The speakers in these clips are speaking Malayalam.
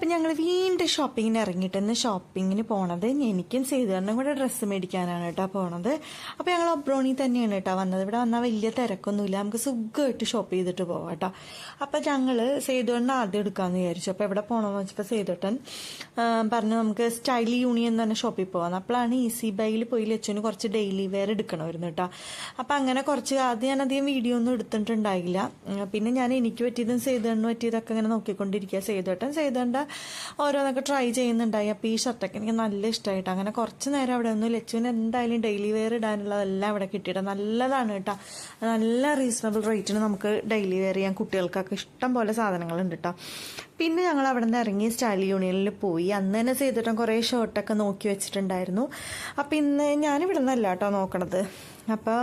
അപ്പം ഞങ്ങൾ വീണ്ടും ഷോപ്പിങ്ങിന് ഇറങ്ങിയിട്ട് ഷോപ്പിങ്ങിന് പോണത് എനിക്കും സേതുകാരനും കൂടെ ഡ്രസ്സ് മേടിക്കാനാണ് കേട്ടോ പോണത്. അപ്പോൾ ഞങ്ങൾ ഒബ്രോണി തന്നെയാണ് കേട്ടോ വന്നത്. ഇവിടെ വന്നാൽ വലിയ തിരക്കൊന്നുമില്ല. നമുക്ക് സുഖമായിട്ട് ഷോപ്പ് ചെയ്തിട്ട് പോവാം കേട്ടോ. അപ്പോൾ ഞങ്ങൾ സേതുവേട്ടൻ ആദ്യം എടുക്കാമെന്ന് വിചാരിച്ചു. അപ്പോൾ എവിടെ പോകണമെന്ന് വെച്ചപ്പോൾ സേതുവേട്ടൻ പറഞ്ഞു നമുക്ക് സ്റ്റൈൽ യൂണിയൻ തന്നെ ഷോപ്പിൽ പോകാം അപ്പോഴാണ് ഈസി ബൈയിൽ പോയി ലച്ചുവിന് കുറച്ച് ഡെയിലി വെയർ എടുക്കണമായിരുന്നു കേട്ടോ. അപ്പോൾ അങ്ങനെ കുറച്ച് ആദ്യം ഞാൻ അധികം വീഡിയോ ഒന്നും എടുത്തിട്ടുണ്ടായില്ല. പിന്നെ ഞാൻ എനിക്ക് പറ്റിയതും സേതുവേട്ടന് പറ്റിയതൊക്കെ ഇങ്ങനെ നോക്കിക്കൊണ്ടിരിക്കുക. സേതുവേട്ടൻ സേതുവേണ്ട ഓരോന്നൊക്കെ ട്രൈ ചെയ്യുന്നുണ്ടായി. അപ്പോൾ ഈ ഷർട്ടൊക്കെ എനിക്ക് നല്ല ഇഷ്ടമായിട്ട് അങ്ങനെ കുറച്ച് നേരം അവിടെ ഒന്നും ലച്ചുവിന് എന്തായാലും ഡെയിലി വെയർ ഇടാനുള്ളതെല്ലാം അവിടെ കിട്ടിയിട്ട് നല്ലതാണ് കേട്ടോ. നല്ല റീസണബിൾ റേറ്റിന് നമുക്ക് ഡെയിലി വെയർ ചെയ്യാൻ കുട്ടികൾക്കൊക്കെ ഇഷ്ടം പോലെ സാധനങ്ങളുണ്ട് കേട്ടോ. പിന്നെ ഞങ്ങൾ അവിടെ നിന്ന് ഇറങ്ങി സ്റ്റൈൽ യൂണിയനിൽ പോയി. അന്ന് തന്നെ ചെയ്തിട്ടും കുറേ ഷർട്ടൊക്കെ നോക്കി വെച്ചിട്ടുണ്ടായിരുന്നു. അപ്പം ഇന്ന് ഞാനിവിടെ നിന്നല്ല കേട്ടോ നോക്കണത്. അപ്പോൾ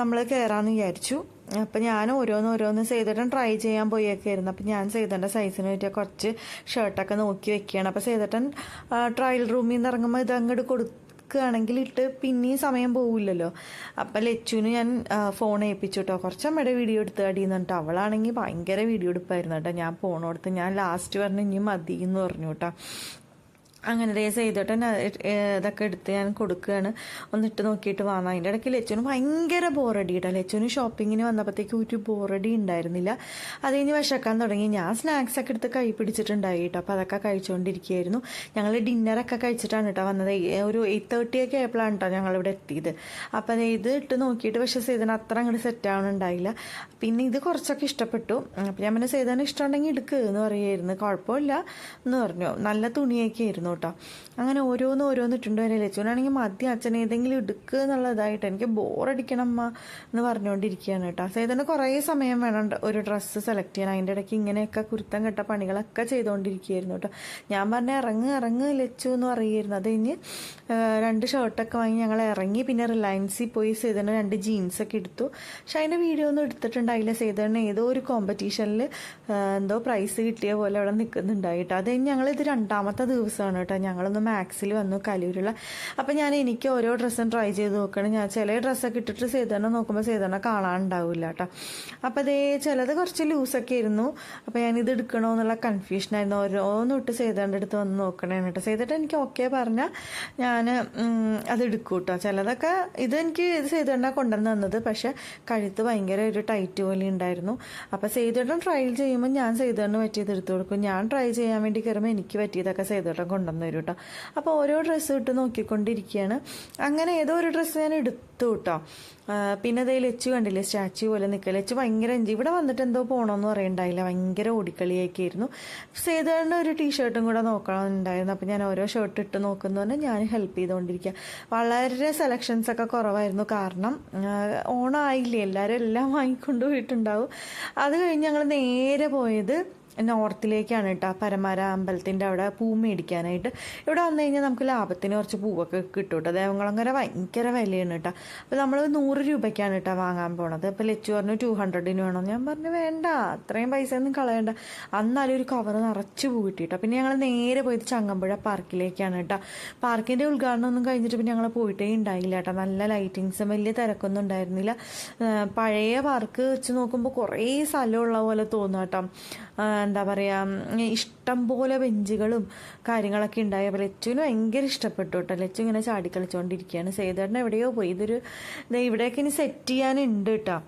നമ്മൾ കയറാമെന്ന് വിചാരിച്ചു. അപ്പം ഞാൻ ഓരോന്ന് ഓരോന്ന് സേതട്ടൻ ട്രൈ ചെയ്യാൻ പോയേക്കായിരുന്നു. അപ്പം ഞാൻ സേതന്റെ സൈസിന് പറ്റിയ കുറച്ച് ഷർട്ടൊക്കെ നോക്കി വെക്കുകയാണ്. അപ്പോൾ സേതട്ടൻ ട്രയൽ റൂമിൽ നിന്ന് ഇറങ്ങുമ്പോൾ ഇത് അങ്ങോട്ട് കൊടുക്കുകയാണെങ്കിൽ ഇട്ട് പിന്നെയും സമയം പോവില്ലല്ലോ. അപ്പം ലച്ചുവിന് ഞാൻ ഫോൺ ഏൽപ്പിച്ചു കേട്ടോ കുറച്ച് അമ്മയുടെ വീഡിയോ എടുത്ത് അടിയുന്നുണ്ട് അവളാണെങ്കിൽ ഭയങ്കര വീഡിയോ എടുപ്പായിരുന്നു കേട്ടോ ഞാൻ പോണോടത്ത് ഞാൻ ലാസ്റ്റ് പറഞ്ഞ് ഇനി മതി എന്ന് പറഞ്ഞു കേട്ടോ അങ്ങനെ രേസ് ചെയ്തിട്ട് ഇതൊക്കെ എടുത്ത് ഞാൻ കൊടുക്കുകയാണ്. ഒന്നിട്ട് നോക്കിയിട്ട് വാങ്ങാം. അതിന്റെ ഇടയ്ക്ക് ലച്ചുവിന് ഭയങ്കര ബോറടി കേട്ടോ ലച്ചുവിന് ഷോപ്പിങ്ങിന് വന്നപ്പോഴത്തേക്ക് ഒരു ബോറടി ഉണ്ടായിരുന്നില്ല. അത് കഴിഞ്ഞ് വിശക്കാൻ തുടങ്ങി. ഞാൻ സ്നാക്സ് ഒക്കെ എടുത്ത് കൈ പിടിച്ചിട്ടുണ്ടായി കേട്ടോ അപ്പോൾ അതൊക്കെ കഴിച്ചുകൊണ്ടിരിക്കുകയായിരുന്നു ഞങ്ങൾ ഡിന്നറൊക്കെ കഴിച്ചിട്ടാണ് കേട്ടോ വന്നത്. ഒരു എയ്റ്റ് തേർട്ടി ഒക്കെ ആയപ്പോഴാണ് കേട്ടോ ഞങ്ങളിവിടെ എത്തിയത്. അപ്പോൾ അത് ഇത് ഇട്ട് നോക്കിയിട്ട് പക്ഷേ സേതന അത്ര അങ്ങോട്ട് സെറ്റ് ആവണുണ്ടായില്ല. പിന്നെ ഇത് കുറച്ചൊക്കെ ഇഷ്ടപ്പെട്ടു. അപ്പോൾ ഞാൻ പിന്നെ സേതന ഇഷ്ടമുണ്ടെങ്കിൽ എടുക്കുക എന്ന് പറയുമായിരുന്നു കുഴപ്പമില്ല എന്ന് പറഞ്ഞു. നല്ല തുണിയൊക്കെ ആയിരുന്നു. കേട്ടോ അങ്ങനെ ഓരോന്ന് ഓരോന്ന് ഇട്ടുണ്ട് വരെ ലച്ചുവിനാണെങ്കിൽ മദ്യം അച്ഛൻ ഏതെങ്കിലും എടുക്കുക എന്നുള്ളതായിട്ട്. എനിക്ക് ബോറടിക്കണം അമ്മ എന്ന് പറഞ്ഞുകൊണ്ടിരിക്കുകയാണ് കേട്ടോ. സേതന് കുറേ സമയം വേണം ഒരു ഡ്രസ്സ് സെലക്ട് ചെയ്യാൻ. അതിന്റെ ഇടയ്ക്ക് ഇങ്ങനെയൊക്കെ കുരുത്തം കെട്ട പണികളൊക്കെ ചെയ്തുകൊണ്ടിരിക്കുകയായിരുന്നു കേട്ടോ. ഞാൻ പറഞ്ഞ ഇറങ്ങ് ഇറങ്ങ് ലച്ചു എന്ന് പറയുമായിരുന്നു. അത് കഴിഞ്ഞ് രണ്ട് ഷർട്ടൊക്കെ വാങ്ങി ഞങ്ങൾ ഇറങ്ങി. പിന്നെ റിലയൻസിൽ പോയി സേതന് രണ്ട് ജീൻസൊക്കെ എടുത്തു. പക്ഷെ അതിന്റെ വീഡിയോ ഒന്നും എടുത്തിട്ടുണ്ടായില്ല. സേതന് ഏതോ ഒരു കോമ്പറ്റീഷനിൽ എന്തോ പ്രൈസ് കിട്ടിയ പോലെ അവിടെ നിൽക്കുന്നുണ്ടായിട്ട് അത് കഴിഞ്ഞ് ഞങ്ങളിത് രണ്ടാമത്തെ ദിവസമാണ് കേട്ടോ ഞങ്ങളൊന്ന് മാക്സിൽ വന്നു കലൂരുള്ള. അപ്പം ഞാൻ എനിക്ക് ഓരോ ഡ്രസ്സും ട്രൈ ചെയ്ത് നോക്കണം. ഞാൻ ചില ഡ്രസ്സൊക്കെ ഇട്ടിട്ട് സേതനെ നോക്കുമ്പോൾ സേതനെ കാണാനുണ്ടാവില്ല കേട്ടോ അപ്പോൾ അതേ ചിലത് കുറച്ച് ലൂസൊക്കെ ആയിരുന്നു. അപ്പോൾ ഇത് എടുക്കണോ എന്നുള്ള കൺഫ്യൂഷനായിരുന്നു ഓരോന്നും ഇട്ട് സേതേന്റെ അടുത്ത് വന്ന് നോക്കണേ കേട്ടോ സേതട്ട് എനിക്ക് ഓക്കെ പറഞ്ഞാൽ ഞാൻ അത് എടുക്കും കേട്ടോ ചിലതൊക്കെ ഇത് എനിക്ക് ഇത് സേതേണ്ട കൊണ്ടുവന്ന് തന്നത്. പക്ഷേ കഴുത്ത് ഭയങ്കര ഒരു ടൈറ്റ് പോലെ ഉണ്ടായിരുന്നു. അപ്പോൾ സേതേട്ടൻ ട്രൈ ചെയ്യുമ്പോൾ ഞാൻ സേതുവേട്ടന് പറ്റിയത് എടുത്തു കൊടുക്കും. ഞാൻ ട്രൈ ചെയ്യാൻ വേണ്ടി കയറുമ്പോൾ എനിക്ക് പറ്റിയതൊക്കെ സേതുവേട്ടൻ കൊണ്ടുവന്ന് തരും കേട്ടോ അപ്പോൾ ഓരോ ഡ്രസ്സ് ഇട്ട് നോക്കിക്കൊണ്ടിരിക്കുകയാണ് അങ്ങനെ ഏതോ ഒരു ഡ്രസ്സ് ഞാൻ എടുത്തു കേട്ടോ പിന്നെ അതേ ലച്ചു കണ്ടില്ലേ സ്റ്റാച്ചു പോലെ നിൽക്കുക ലച്ചു ഭയങ്കര എൻജോയ് ഇവിടെ വന്നിട്ട് എന്തോ പോകണമെന്ന് പറയണ്ടായില്ല. ഭയങ്കര ഓടിക്കളിയൊക്കെ ആയിരുന്നു. ഒരു ടീഷർട്ടും കൂടെ നോക്കണമെന്നുണ്ടായിരുന്നു അപ്പോൾ ഞാൻ ഓരോ ഷർട്ട് ഇട്ട് നോക്കുന്നതുകൊണ്ട് ഞാൻ ഹെൽപ്പ് ചെയ്തുകൊണ്ടിരിക്കുക വളരെ സെലക്ഷൻസ് ഒക്കെ കുറവായിരുന്നു. കാരണം ഓണമായില്ലേ എല്ലാവരും എല്ലാം വാങ്ങിക്കൊണ്ട് പോയിട്ടുണ്ടാവും. അത് കഴിഞ്ഞ് ഞങ്ങൾ നേരെ പോയത് നോർത്തിലേക്കാണ് കേട്ടോ പരമാര അമ്പലത്തിന്റെ അവിടെ പൂ മേടിക്കാനായിട്ട്. ഇവിടെ വന്നു കഴിഞ്ഞാൽ നമുക്ക് ലാഭത്തിന് കുറച്ച് പൂവൊക്കെ കിട്ടും കേട്ടോ ദേവങ്ങളങ്ങനെ ഭയങ്കര വിലയാണ് കേട്ടോ അപ്പോൾ നമ്മൾ നൂറ് രൂപയ്ക്കാണ് കേട്ടോ വാങ്ങാൻ പോണത്. അപ്പോൾ ലച്ചു പറഞ്ഞു ടു ഹൺഡ്രഡിന് വേണം? ഞാൻ പറഞ്ഞു വേണ്ട. അത്രയും പൈസ ഒന്നും കളയണ്ട. അന്നാലും ഒരു കവർ നിറച്ച് പൂ കിട്ടി കേട്ടോ പിന്നെ ഞങ്ങൾ നേരെ പോയത് ചങ്ങമ്പുഴ പാർക്കിലേക്കാണ് കേട്ടോ പാർക്കിന്റെ ഉദ്ഘാടനം ഒന്നും കഴിഞ്ഞിട്ട് പിന്നെ ഞങ്ങൾ പോയിട്ടേ ഉണ്ടായില്ല കേട്ടോ നല്ല ലൈറ്റിങ്സും വലിയ തിരക്കൊന്നും ഉണ്ടായിരുന്നില്ല. പഴയ പാർക്ക് വെച്ച് നോക്കുമ്പോൾ കുറേ സ്ഥലമുള്ള പോലെ തോന്നും കേട്ടോ എന്താ പറയുക ഇഷ്ടം പോലെ ബെഞ്ചുകളും കാര്യങ്ങളൊക്കെ ഉണ്ടായി അപ്പോൾ ലച്ചുവിന് ഭയങ്കര ഇഷ്ടപ്പെട്ടു കേട്ടോ. ലച്ചു ഇങ്ങനെ ചാടി കളിച്ചുകൊണ്ടിരിക്കുകയാണ് സേതേട്ടൻ എവിടെയോ പോയി. ഇതൊരു ഇവിടെയൊക്കെ ഇനി സെറ്റ് ചെയ്യാനുണ്ട് കേട്ടോ.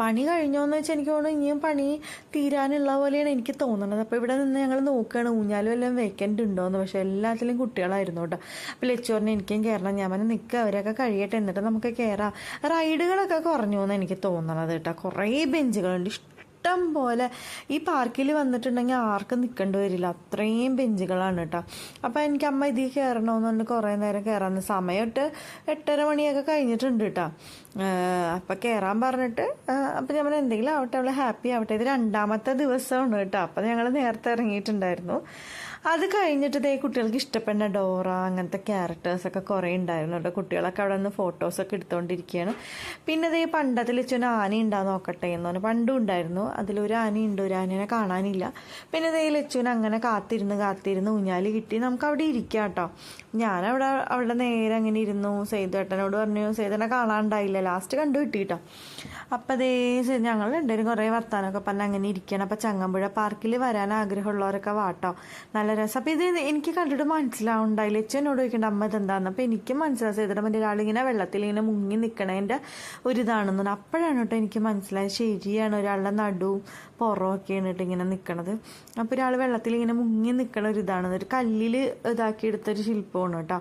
പണി കഴിഞ്ഞോന്ന് വെച്ചാൽ എനിക്ക് തോന്നുന്നു ഇനിയും പണി തീരാനുള്ള പോലെയാണ് എനിക്ക് തോന്നുന്നത്. അപ്പോൾ ഇവിടെ നിന്ന് ഞങ്ങൾ നോക്കുകയാണ്. ഊഞ്ഞാലും എല്ലാം വേക്കന്റ് ഉണ്ടോയെന്ന് പക്ഷേ എല്ലാത്തിലും കുട്ടികളായിരുന്നു കേട്ടോ. അപ്പോൾ ലച്ചു പറഞ്ഞാൽ എനിക്കും കയറണം ഞാൻ പറഞ്ഞാൽ നിൽക്കുക അവരൊക്കെ കഴിയട്ടെ. എന്നിട്ട് നമുക്ക് കയറാം റൈഡുകളൊക്കെ കുറഞ്ഞു എന്ന് എനിക്ക് തോന്നണത് കേട്ടോ. കുറേ ബെഞ്ചുകളുണ്ട്. ഇഷ്ടം പോലെ ഈ പാർക്കിൽ വന്നിട്ടുണ്ടെങ്കിൽ ആർക്കും നിൽക്കേണ്ടി വരില്ല. അത്രയും ബെഞ്ചുകളാണ് കേട്ടോ അപ്പോൾ എനിക്ക് അമ്മ ഇതിൽ കയറണമെന്ന് പറഞ്ഞ് കുറേ നേരം കയറാൻ സമയമിട്ട് എട്ടര മണിയൊക്കെ കഴിഞ്ഞിട്ടുണ്ട് കേട്ടോ അപ്പം കയറാൻ പറഞ്ഞിട്ട് അപ്പം ഞമ്മൾ എന്തെങ്കിലും ആവട്ടെ അവൾ ഹാപ്പി ആവട്ടെ. ഇത് രണ്ടാമത്തെ ദിവസമാണ് കേട്ടോ അപ്പം ഞങ്ങൾ നേരത്തെ ഇറങ്ങിയിട്ടുണ്ടായിരുന്നു. അത് കഴിഞ്ഞിട്ട് ദേ കുട്ടികൾക്ക് ഇഷ്ടപ്പെടുന്ന ഡോറ അങ്ങനത്തെ ക്യാരക്ടേഴ്സൊക്കെ കുറേ ഉണ്ടായിരുന്നു കേട്ടോ. കുട്ടികളൊക്കെ അവിടെ നിന്ന് ഫോട്ടോസൊക്കെ എടുത്തുകൊണ്ടിരിക്കുകയാണ് പിന്നെ ദേ പണ്ടത്തിൽ വെച്ചൊരു ആന ഉണ്ടാ നോക്കട്ടെ എന്ന് പറഞ്ഞു. പണ്ടും ഉണ്ടായിരുന്നു. അതിലൊരു ആനയുണ്ട്. ഒരു ആനേനെ കാണാനില്ല. പിന്നെ ദേ ലച്ചുവിന് അങ്ങനെ കാത്തിരുന്ന് കാത്തിരുന്ന് ഊഞ്ഞാൽ കിട്ടി. നമുക്ക് അവിടെ ഇരിക്കാം കേട്ടോ. ഞാനവിടെ അവിടെ നേരെ അങ്ങനെ ഇരുന്നു. സേതുവേട്ടനോട് പറഞ്ഞു സേതുവിനെ കാണാണ്ടായില്ല. ലാസ്റ്റ് കണ്ടു കിട്ടി കേട്ടോ അപ്പം അതേ ഞങ്ങൾ രണ്ടുപേരും കുറേ വർത്താനമൊക്കെ പറഞ്ഞ് അങ്ങനെ ഇരിക്കണം അപ്പം ചങ്ങമ്പുഴ പാർക്കിൽ വരാൻ ആഗ്രഹമുള്ളവരൊക്കെ വാട്ടോ നല്ല രസം. അപ്പം ഇത് എനിക്ക് കണ്ടിട്ട് മനസ്സിലാവുണ്ടായില്ല എച്ചനോട് ചോദിക്കേണ്ട അമ്മ ഇതെന്താന്ന്? അപ്പം എനിക്ക് മനസ്സിലായി സേതുടെ മറ്റേ ഒരാളിങ്ങനെ വെള്ളത്തിൽ ഇങ്ങനെ മുങ്ങി നിൽക്കണതിന്റെ ഒരു ഇതാണെന്ന് അപ്പോഴാണ് കേട്ടോ എനിക്ക് മനസ്സിലായത് ശരിയാണ്. ഒരാളുടെ നടുവും പുറമൊക്കെയാണ് കേട്ടോ ഇങ്ങനെ നിൽക്കണത് അപ്പോൾ ഒരാൾ വെള്ളത്തിൽ ഇങ്ങനെ മുങ്ങി നിൽക്കണ ഒരു ഇതാണ് ഒരു കല്ലിൽ ഇതാക്കിയെടുത്തൊരു ശില്പമാണ് കേട്ടോ.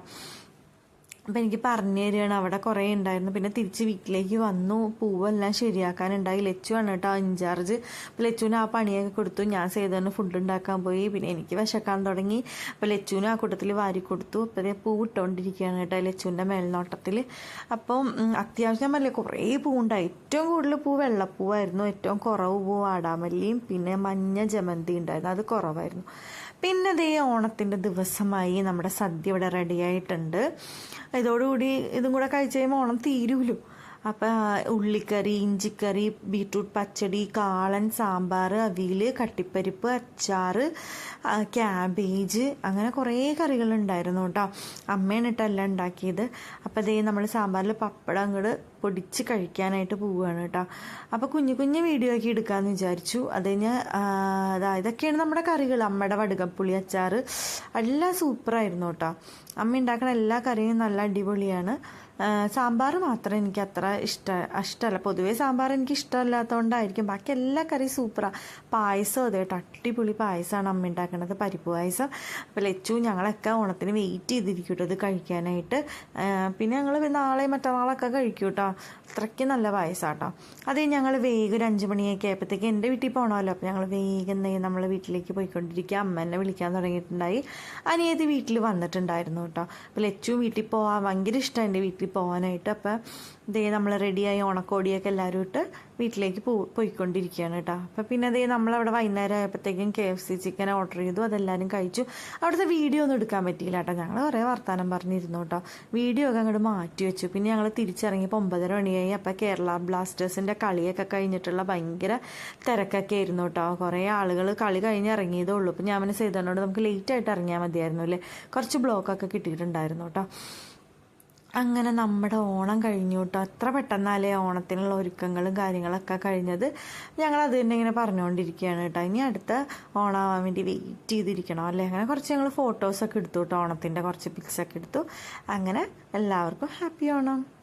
അപ്പം എനിക്ക് പറഞ്ഞു തരികയാണ്. അവിടെ കുറേ ഉണ്ടായിരുന്നു. പിന്നെ തിരിച്ച് വീട്ടിലേക്ക് വന്നു. പൂവെല്ലാം ശരിയാക്കാനുണ്ടായി. ലച്ചു ആണ് കേട്ടോ ഇൻചാർജ് അപ്പോൾ ലച്ചുവിന് ആ പണിയൊക്കെ കൊടുത്തു. ഞാൻ സേതുവിന് ഫുഡ് ഉണ്ടാക്കാൻ പോയി. പിന്നെ എനിക്ക് വിശക്കാൻ തുടങ്ങി. അപ്പോൾ ലച്ചുവിന് ആ കൂട്ടത്തിൽ വാരി കൊടുത്തു. അപ്പോൾ പൂ ഇട്ടുകൊണ്ടിരിക്കുകയാണ് കേട്ടോ ലച്ചുവിന്റെ മേൽനോട്ടത്തിൽ. അപ്പം അത്യാവശ്യം നല്ല കുറേ പൂവുണ്ടായി ഏറ്റവും കൂടുതൽ പൂ വെള്ളപ്പൂവായിരുന്നു. ഏറ്റവും കുറവ് പൂ വാടാമല്ലിയും പിന്നെ മഞ്ഞ ജമന്തി ഉണ്ടായിരുന്നു. അത് കുറവായിരുന്നു. പിന്നെ ദേ ഓണത്തിന്റെ ദിവസമായി നമ്മുടെ സദ്യ ഇവിടെ റെഡി ആയിട്ടുണ്ട്. ഇതോടുകൂടി ഇതും കൂടെ കഴിച്ച് കഴിയുമ്പോൾ ഓണം തീരുമല്ലോ അപ്പം ഉള്ളിക്കറി ഇഞ്ചിക്കറി ബീട്രൂട്ട് പച്ചടി കാളൻ സാമ്പാർ അവിയൽ കട്ടിപ്പരിപ്പ് അച്ചാർ ക്യാബേജ് അങ്ങനെ കുറേ കറികളുണ്ടായിരുന്നു കേട്ടോ അമ്മയാണ് കേട്ടോ ഉണ്ടാക്കിയത്. അപ്പോൾ അതേ നമ്മൾ സാമ്പാറിൽ പപ്പടം അങ്ങോട്ട് പൊടിച്ച് കഴിക്കാനായിട്ട് പോവുകയാണ് കേട്ടോ. അപ്പോൾ കുഞ്ഞു കുഞ്ഞു വീഡിയോ ഒക്കെ എടുക്കാമെന്ന് വിചാരിച്ചു. അത് കഴിഞ്ഞ് അതാ ഇതൊക്കെയാണ് നമ്മുടെ കറികൾ. അമ്മയുടെ വടുകപ്പുളി അച്ചാർ എല്ലാം സൂപ്പറായിരുന്നു കേട്ടോ. അമ്മ ഉണ്ടാക്കുന്ന എല്ലാ കറിയും നല്ല അടിപൊളിയാണ്. സാമ്പാർ മാത്രം എനിക്ക് അത്ര ഇഷ്ട ഇഷ്ടമല്ല പൊതുവേ സാമ്പാർ എനിക്ക് ഇഷ്ടമല്ലാത്തതുകൊണ്ടായിരിക്കും ബാക്കി എല്ലാ കറിയും സൂപ്പറാണ് പായസം അതെ കേട്ടോ. അടിപൊളി പായസമാണ് അമ്മ ഉണ്ടാക്കുന്നത് പരിപ്പ് പായസം. അപ്പോൾ ലച്ചു ഞങ്ങളൊക്കെ ഓണത്തിന് വെയിറ്റ് ചെയ്തിരിക്കും കേട്ടോ ഇത് കഴിക്കാനായിട്ട്. പിന്നെ ഞങ്ങൾ നാളെ മറ്റന്നാളൊക്കെ കഴിക്കും കേട്ടോ. അത്രയ്ക്ക് നല്ല പായസം കേട്ടോ അത് ഞങ്ങൾ വേഗം ഒരു അഞ്ച് മണിയൊക്കെ ആയപ്പോഴത്തേക്ക് എന്റെ വീട്ടിൽ പോകണമല്ലോ അപ്പോൾ ഞങ്ങൾ വേഗം ദേ നമ്മളെ വീട്ടിലേക്ക് പോയിക്കൊണ്ടിരിക്കുക. അമ്മ എന്നെ വിളിക്കാൻ തുടങ്ങിയിട്ടുണ്ടായി. അനിയത് വീട്ടിൽ വന്നിട്ടുണ്ടായിരുന്നു കേട്ടോ. അപ്പോൾ ലച്ചു വീട്ടിൽ പോകാൻ ഭയങ്കര ഇഷ്ടമാണ് എന്റെ വീട്ടിൽ പോകാനായിട്ട് അപ്പോൾ ദേ നമ്മൾ റെഡിയായി ഓണക്കോടിയൊക്കെ എല്ലാവരും ഇട്ട് വീട്ടിലേക്ക് പോ പോയിക്കൊണ്ടിരിക്കുകയാണ് കേട്ടോ. അപ്പം പിന്നെ ദേ നമ്മളവിടെ വൈകുന്നേരം ആയപ്പോഴത്തേക്കും K F C chicken order ചെയ്തു അതെല്ലാവരും കഴിച്ചു. അവിടുത്തെ വീഡിയോ ഒന്നും എടുക്കാൻ പറ്റിയില്ല കേട്ടോ. ഞങ്ങൾ കുറേ വർത്താനം പറഞ്ഞിരുന്നു കേട്ടോ. വീഡിയോ ഒക്കെ അങ്ങോട്ട് മാറ്റി വെച്ചു. പിന്നെ ഞങ്ങൾ തിരിച്ചിറങ്ങിയപ്പോൾ ഒമ്പതര മണിയായി. അപ്പോൾ കേരള ബ്ലാസ്റ്റേഴ്സിന്റെ കളിയൊക്കെ കഴിഞ്ഞിട്ടുള്ള ഭയങ്കര തിരക്കൊക്കെ ആയിരുന്നു കേട്ടോ. കുറേ ആളുകൾ കളി കഴിഞ്ഞ് ഇറങ്ങിയതേ ഉള്ളൂ. അപ്പോൾ ഞാൻ മനസ്സിലായതുകൊണ്ട് നമുക്ക് ലേറ്റ് ആയിട്ട് ഇറങ്ങിയാൽ മതിയായിരുന്നു അല്ലേ? കുറച്ച് ബ്ലോക്കൊക്കെ കിട്ടിയിട്ടുണ്ടായിരുന്നു കേട്ടോ. അങ്ങനെ നമ്മുടെ ഓണം കഴിഞ്ഞു കേട്ടോ അത്ര പെട്ടെന്നാലേ ഓണത്തിനുള്ള ഒരുക്കങ്ങളും കാര്യങ്ങളൊക്കെ കഴിഞ്ഞത്. ഞങ്ങൾ അത് തന്നെ ഇങ്ങനെ പറഞ്ഞുകൊണ്ടിരിക്കുകയാണ് കേട്ടോ. ഇനി അടുത്ത ഓണമാവാൻ വേണ്ടി വെയിറ്റ് ചെയ്തിരിക്കണം അല്ലേ? അങ്ങനെ കുറച്ച് ഞങ്ങൾ ഫോട്ടോസൊക്കെ എടുത്തു കേട്ടോ. ഓണത്തിന്റെ കുറച്ച് പിക്സൊക്കെ എടുത്തു. അങ്ങനെ എല്ലാവർക്കും ഹാപ്പി ഓണം.